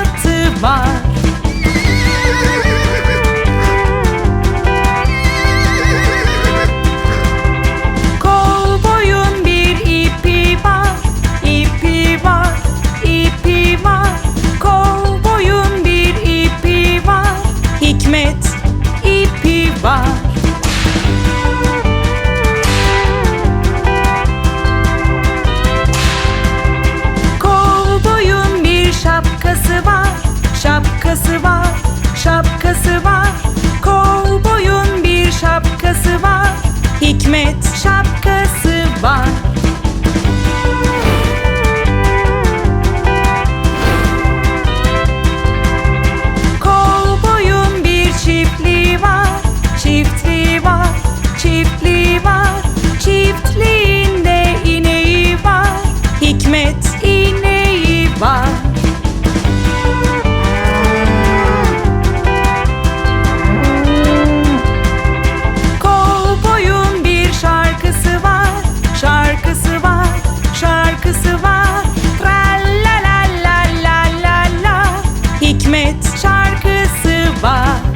artı var. şapkası var. şarkısı var.